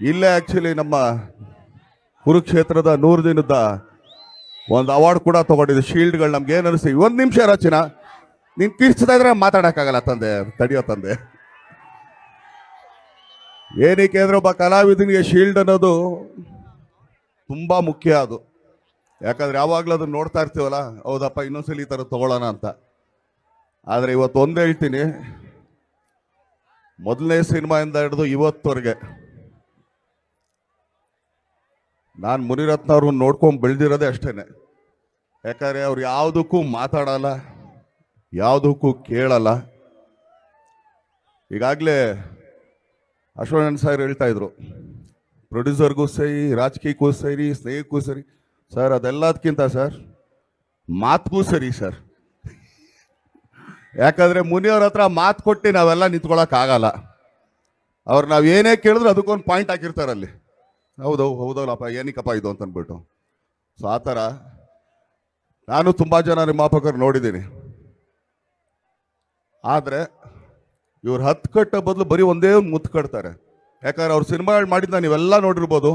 ಇಲ್ಲೇ ಆಕ್ಚುಲಿ ನಮ್ಮ ಕುರುಕ್ಷೇತ್ರದ ನೂರು ದಿನದ ಒಂದು ಅವಾರ್ಡ್ ಕೂಡ ತಗೊಂಡಿದ್ದು ಶೀಲ್ಡ್ಗಳು ನಮ್ಗೆ ಏನು ಅನಿಸ್ತೀವಿ ಒಂದು ನಿಮಿಷ ರಚನಾ ನೀನು ಕೀರ್ಸ್ತಾ ಇದ್ರೆ ಮಾತಾಡೋಕ್ಕಾಗಲ್ಲ ತಂದೆ, ತಡಿಯೋ ತಂದೆ. ಏನಕ್ಕೆ ಅಂದ್ರೆ ಒಬ್ಬ ಕಲಾವಿದನಿಗೆ ಶೀಲ್ಡ್ ಅನ್ನೋದು ತುಂಬ ಮುಖ್ಯ ಅದು. ಯಾಕಂದ್ರೆ ಯಾವಾಗಲೂ ಅದನ್ನ ನೋಡ್ತಾ ಇರ್ತೀವಲ್ಲ, ಹೌದಪ್ಪ, ಇನ್ನೊಂದ್ಸಲಿ ಈ ಥರ ತಗೊಳ್ಳೋಣ ಅಂತ. ಆದರೆ ಇವತ್ತು ಒಂದು ಹೇಳ್ತೀನಿ, ಮೊದಲನೇ ಸಿನಿಮಾಯಿಂದ ಹಿಡಿದು ಇವತ್ತವರೆಗೆ ನಾನು ಮುನಿರತ್ನ ಅವ್ರನ್ನ ನೋಡ್ಕೊಂಡು ಬೆಳೆದಿರೋದೇ ಅಷ್ಟೇನೆ. ಯಾಕಂದ್ರೆ ಅವ್ರು ಯಾವುದಕ್ಕೂ ಮಾತಾಡಲ್ಲ, ಯಾವುದಕ್ಕೂ ಕೇಳಲ್ಲ. ಈಗಾಗಲೇ ಅಶ್ವನಾರಾಯಣ ಸರ್ ಹೇಳ್ತಾ ಇದ್ರು, ಪ್ರೊಡ್ಯೂಸರ್ಗೂ ಸರಿ, ರಾಜಕೀಯಕ್ಕೂ ಸರಿ ಸ್ನೇಹಕ್ಕೂ ಸರಿ, ಸರ್ ಅದೆಲ್ಲದಕ್ಕಿಂತ ಸರ್, ಮಾತ್ಗೂ ಸರಿ ಸರ್. ಯಾಕಂದ್ರೆ ಮುನಿಯವ್ರ ಹತ್ರ ಮಾತು ಕೊಟ್ಟು ನಾವೆಲ್ಲ ನಿಂತ್ಕೊಳಕ್ಕಾಗಲ್ಲ. ಅವ್ರು ನಾವು ಏನೇ ಕೇಳಿದ್ರು ಅದಕ್ಕೊಂದು ಪಾಯಿಂಟ್ ಹಾಕಿರ್ತಾರಲ್ಲಿ ಹೌದು ಹೌದಲ್ಲಪ್ಪ ಏನಕ್ಕಪ್ಪ ಇದು ಅಂತ ಅಂದ್ಬಿಟ್ಟು. ಸೊ ಆ ಥರ ನಾನು ತುಂಬ ಜನ ನಿರ್ಮಾಪಕರು ನೋಡಿದ್ದೀನಿ. ಆದರೆ ಇವ್ರು ಹತ್ತು ಕಟ್ಟ ಬದಲು ಬರೀ ಒಂದೇ ಒಂದು ಮುತ್ತು ಕಟ್ತಾರೆ. ಯಾಕಂದ್ರೆ ಅವ್ರು ಸಿನಿಮಾಗಳು ಮಾಡಿದ್ದ ನೀವೆಲ್ಲ ನೋಡಿರ್ಬೋದು.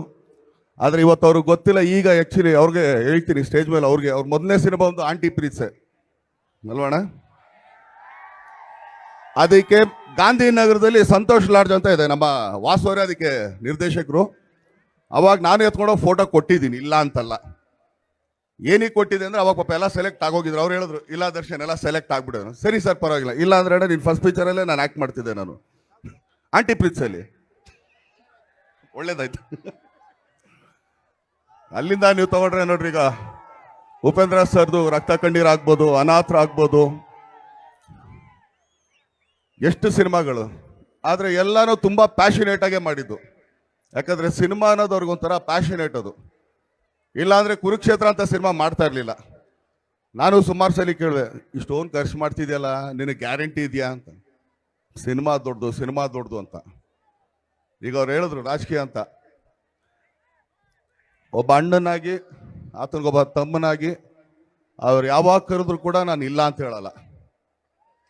ಆದರೆ ಇವತ್ತು ಅವ್ರಿಗೆ ಗೊತ್ತಿಲ್ಲ, ಈಗ ಆ್ಯಕ್ಚುಲಿ ಅವ್ರಿಗೆ ಹೇಳ್ತೀನಿ ಸ್ಟೇಜ್ ಮೇಲೆ ಅವ್ರಿಗೆ, ಅವ್ರ ಮೊದಲನೇ ಸಿನಿಮಾ ಒಂದು ಆಂಟಿ ಪ್ರೀತ್ಸೆ. ಅಲ್ವಣ ಅದಕ್ಕೆ ಗಾಂಧಿನಗರದಲ್ಲಿ ಸಂತೋಷ್ ಲಾಡ್ಜ್ ಅಂತ ಇದೆ ನಮ್ಮ ವಾಸವರೇ ಅದಕ್ಕೆ ನಿರ್ದೇಶಕರು. ಅವಾಗ ನಾನು ಎತ್ಕೊಂಡೋಗಿ ಫೋಟೋ ಕೊಟ್ಟಿದ್ದೀನಿ, ಇಲ್ಲ ಅಂತಲ್ಲ. ಏನಕ್ಕೆ ಕೊಟ್ಟಿದೆ ಅಂದ್ರೆ ಅವಾಗ ಪಾಪ ಎಲ್ಲ ಸೆಲೆಕ್ಟ್ ಆಗೋಗಿದ್ರು. ಅವ್ರು ಹೇಳಿದ್ರು, ಇಲ್ಲ ದರ್ಶನ್, ಎಲ್ಲ ಸೆಲೆಕ್ಟ್ ಆಗ್ಬಿಡೋನು ಸರಿ ಸರ್, ಪರವಾಗಿಲ್ಲ. ಇಲ್ಲ ಅಂದ್ರೆ ನೀನು ಫಸ್ಟ್ ಪಿಕ್ಚರಲ್ಲೇ ನಾನು ಆ್ಯಕ್ಟ್ ಮಾಡ್ತಿದ್ದೆ ನಾನು. ಆಂಟಿ ಪ್ರಿನ್ಸಲ್ಲಿ ಒಳ್ಳೇದಾಯ್ತು. ಅಲ್ಲಿಂದ ನೀವು ತಗೊಂಡ್ರೆ ನೋಡ್ರಿ ಈಗ ಉಪೇಂದ್ರ ಸರ್ದು ರಕ್ತ ಕಣ್ಣೀರ್ ಆಗ್ಬೋದು, ಅನಾಥರ ಆಗ್ಬೋದು. ಎಷ್ಟು ಸಿನಿಮಾಗಳು. ಆದರೆ ಎಲ್ಲನೂ ತುಂಬ ಪ್ಯಾಷನೇಟಾಗೆ ಮಾಡಿದ್ದು. ಯಾಕಂದ್ರೆ ಸಿನಿಮಾ ಅನ್ನೋದು ಅವ್ರಿಗೊಂಥರ ಪ್ಯಾಷನೇಟ್ ಅದು. ಇಲ್ಲಾಂದರೆ ಕುರುಕ್ಷೇತ್ರ ಅಂತ ಸಿನಿಮಾ ಮಾಡ್ತಾ ಇರಲಿಲ್ಲ. ನಾನು ಸುಮಾರು ಸಲ ಕೇಳಿದೆ, ಇಷ್ಟೊಂದು ಖರ್ಚು ಮಾಡ್ತಿದ್ಯಲ್ಲ, ನಿನಗೆ ಗ್ಯಾರಂಟಿ ಇದೆಯಾ? ಅಂತ. ಸಿನಿಮಾ ದೊಡ್ಡದು ಸಿನಿಮಾ ದೊಡ್ಡದು ಅಂತ. ಈಗ ಅವ್ರು ಹೇಳಿದ್ರು, ರಾಜಕೀಯ ಅಂತ. ಒಬ್ಬ ಅಣ್ಣನಾಗಿ ಆತನಿಗೊಬ್ಬ ತಮ್ಮನಾಗಿ, ಅವ್ರು ಯಾವಾಗ ಕರೆದ್ರು ಕೂಡ ನಾನು ಇಲ್ಲ ಅಂತ ಹೇಳಲ್ಲ.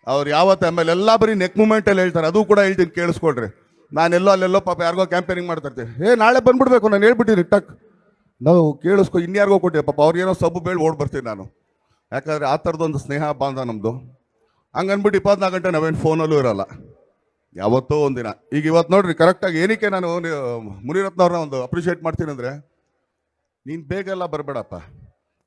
ಅವ್ರು ಯಾವತ್ತು ಆಮೇಲೆ ಎಲ್ಲ ಬರೀ ನೆಕ್ ಮೂಮೆಂಟಲ್ಲಿ ಹೇಳ್ತಾರೆ, ಅದು ಕೂಡ ಹೇಳ್ತೀನಿ, ಕೇಳಿಸ್ಕೊಳ್ರಿ. ನಾನೆಲ್ಲೋ ಅಲ್ಲೆಲ್ಲೋ ಪಾಪ ಯಾರಿಗೋ ಕ್ಯಾಂಪೇನಿಂಗ್ ಮಾಡ್ತಾ ಇರ್ತೀನಿ. ಏ, ನಾಳೆ ಬಂದ್ಬಿಡ್ಬೇಕು, ನಾನು ಹೇಳ್ಬಿಟ್ಟಿನಿ, ಟಕ್. ನಾವು ಕೇಳಿಸ್ಕೊ ಇನ್ಯಾರಿಗೋ ಕೊಟ್ಟಿವಿ ಪಾಪ ಅವ್ರಿಗೇನೋ ಸಬ್ಬು ಬೇಳೆ ಓಡ್ ಬರ್ತೀನಿ ನಾನು. ಯಾಕಂದರೆ ಆ ಥರದೊಂದು ಸ್ನೇಹ ಬಾಂಧ ನಮ್ಮದು ಹಂಗನ್ಬಿಟ್ಟು ಇಪ್ಪತ್ನಾಲ್ಕು ಗಂಟೆ ನಾವೇನು ಫೋನಲ್ಲೂ ಇರೋಲ್ಲ. ಯಾವತ್ತೋ ಒಂದಿನ. ಈಗ ಇವತ್ತು ನೋಡ್ರಿ ಕರೆಕ್ಟಾಗಿ ಏನಕ್ಕೆ ನಾನು ಮುನಿರತ್ನವ್ರನ್ನ ಒಂದು ಅಪ್ರಿಷಿಯೇಟ್ ಮಾಡ್ತೀನಿ ಅಂದರೆ, ನೀನು ಬೇಗೆಲ್ಲ ಬರಬೇಡಪ್ಪ.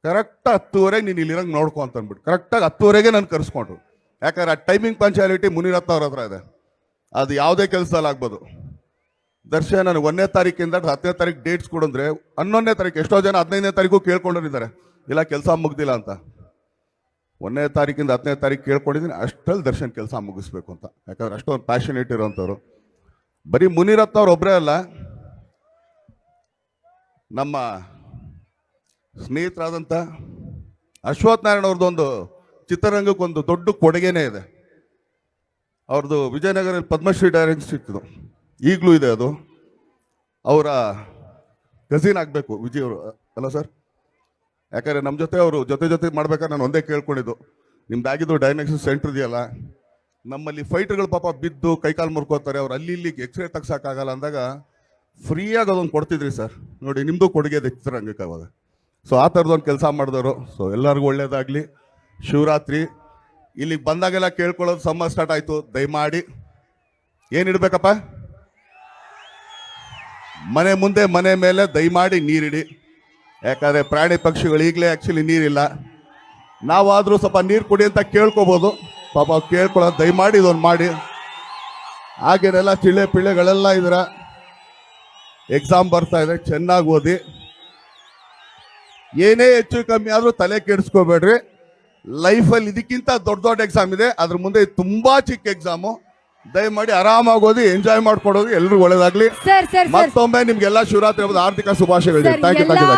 ಕರೆಕ್ಟ್ ಹತ್ತುವರೆಗೆ ನೀನು ಇಲ್ಲಿರಂಗೆ ನೋಡ್ಕೊ ಅಂತ ಅಂದ್ಬಿಟ್ಟು ಕರೆಕ್ಟಾಗಿ ಹತ್ತುವರೆಗೆ ನಾನು ಕರೆಸ್ಕೊಂಡ್ರು. ಯಾಕಂದ್ರೆ ಆ ಟೈಮಿಂಗ್ ಪಂಚಾಲಿಟಿ ಮುನಿರತ್ನ ಅವ್ರ ಹತ್ರ ಇದೆ. ಅದು ಯಾವುದೇ ಕೆಲಸದಲ್ಲಿ ಆಗ್ಬೋದು. ದರ್ಶನ ನನಗೆ ಒಂದನೇ ತಾರೀಕಿಂದ ಹತ್ತನೇ ತಾರೀಕು ಡೇಟ್ಸ್ ಕೊಡಂದ್ರೆ ಹನ್ನೊಂದನೇ ತಾರೀಕು, ಎಷ್ಟೋ ಜನ ಹದಿನೈದನೇ ತಾರೀಕು ಕೇಳ್ಕೊಂಡಿದ್ದಾರೆ ಇಲ್ಲ, ಕೆಲಸ ಮುಗ್ದಿಲ್ಲ ಅಂತ. ಒಂದನೇ ತಾರೀಕಿಂದ ಹತ್ತನೇ ತಾರೀಕು ಕೇಳ್ಕೊಂಡಿದ್ದೀನಿ, ಅಷ್ಟರಲ್ಲಿ ದರ್ಶನ್ ಕೆಲಸ ಮುಗಿಸ್ಬೇಕು ಅಂತ. ಯಾಕಂದ್ರೆ ಅಷ್ಟೊಂದು ಪ್ಯಾಷನೇಟ್ ಇರೋಂಥವ್ರು ಬರೀ ಮುನಿರತ್ನ ಅವ್ರು ಒಬ್ಬರೇ ಅಲ್ಲ. ನಮ್ಮ ಸ್ನೇಹಿತರಾದಂಥ ಅಶ್ವಥ್ ನಾರಾಯಣ ಅವ್ರದ್ದು ಒಂದು ಚಿತ್ರರಂಗಕ್ಕೊಂದು ದೊಡ್ಡ ಕೊಡುಗೆನೇ ಇದೆ. ಅವ್ರದ್ದು ವಿಜಯನಗರ ಪದ್ಮಶ್ರೀ ಡೈರೆಕ್ಟ್ ಇನ್ಸ್ಟಿಟ್ಯೂಟ್ ಈಗಲೂ ಇದೆ ಅದು. ಅವರ ಕಸಿನ್ ಆಗಬೇಕು ವಿಜಯ್ ಅವರು. ಅಲ್ಲ ಸರ್? ಯಾಕಂದರೆ ನಮ್ಮ ಜೊತೆ ಅವರು ಜೊತೆ ಜೊತೆ ಮಾಡ್ಬೇಕಾದ್ರೆ ನಾನು ಒಂದೇ ಕೇಳ್ಕೊಂಡಿದ್ದು. ನಿಮ್ದಾಗಿದ್ದು ಡೈನಾಕ್ಸಿಸ್ ಸೆಂಟರ್ ಇದೆಯಲ್ಲ, ನಮ್ಮಲ್ಲಿ ಫೈಟರ್ಗಳು ಪಾಪ ಬಿದ್ದು ಕೈಕಾಲು ಮುರ್ಕೋತಾರೆ, ಅವ್ರು ಅಲ್ಲಿ ಇಲ್ಲಿ ಎಕ್ಸ್ರೇ ತೆಗ್ಸೋಕ್ಕಾಗಲ್ಲ ಅಂದಾಗ ಫ್ರೀಯಾಗಿ ಅದೊಂದು ಕೊಡ್ತಿದ್ರಿ ಸರ್. ನೋಡಿ ನಿಮ್ಮದು ಕೊಡುಗೆ ಅವಾಗ. ಸೊ ಆ ಥರದೊಂದು ಕೆಲಸ ಮಾಡಿದವರು. ಸೊ ಎಲ್ಲರಿಗೂ ಒಳ್ಳೆಯದಾಗಲಿ ಶಿವರಾತ್ರಿ. ಇಲ್ಲಿಗೆ ಬಂದಾಗೆಲ್ಲ ಕೇಳ್ಕೊಳ್ಳೋದು ಸಮ್ಮರ್ ಸ್ಟಾರ್ಟ್ ಆಯಿತು. ದಯಮಾಡಿ. ಏನಿಡ್ಬೇಕಪ್ಪ ಮನೆ ಮುಂದೆ ಮನೆ ಮೇಲೆ ದಯಮಾಡಿ ನೀರಿಡಿ. ಯಾಕಂದರೆ ಪ್ರಾಣಿ ಪಕ್ಷಿಗಳು ಈಗಲೇ ಆ್ಯಕ್ಚುಲಿ ನೀರಿಲ್ಲ. ನಾವಾದರೂ ಸ್ವಲ್ಪ ನೀರು ಕುಡಿ ಅಂತ ಕೇಳ್ಕೊಬೋದು. ಪಾಪ ಕೇಳ್ಕೊಳ್ಳೋ ದಯಮಾಡಿ ಇದೊಂದು ಮಾಡಿ. ಹಾಗೇನೆಲ್ಲ ಚಿಳ್ಳೆ ಪಿಳ್ಳೆಗಳೆಲ್ಲ ಇದ್ರ ಎಕ್ಸಾಮ್ ಬರ್ತಾ ಇದೆ, ಚೆನ್ನಾಗಿ ಓದಿ. ಏನೇ ಹೆಚ್ಚು ಕಮ್ಮಿ ಆದರೂ ತಲೆ ಕೆಡಿಸ್ಕೋಬೇಡ್ರಿ. ಲೈಫಲ್ಲಿ ಇದಕ್ಕಿಂತ ದೊಡ್ಡ ದೊಡ್ಡ ಎಕ್ಸಾಮ್ ಇದೆ. ಅದ್ರ ಮುಂದೆ ತುಂಬಾ ಚಿಕ್ಕ ಎಕ್ಸಾಮು ದಯಮಾಡಿ ಆರಾಮಾಗೋದು ಓದಿ ಎಂಜಾಯ್ ಮಾಡ್ಕೊಡೋದು ಎಲ್ರಿಗೂ ಒಳ್ಳೇದಾಗ್ಲಿ. ಮತ್ತೊಮ್ಮೆ ನಿಮ್ಗೆಲ್ಲ ಶಿವರಾತ್ರಿ ಹಬ್ಬದ ಆರ್ಥಿಕ ಶುಭಾಶಯಗಳು. Thank you thank you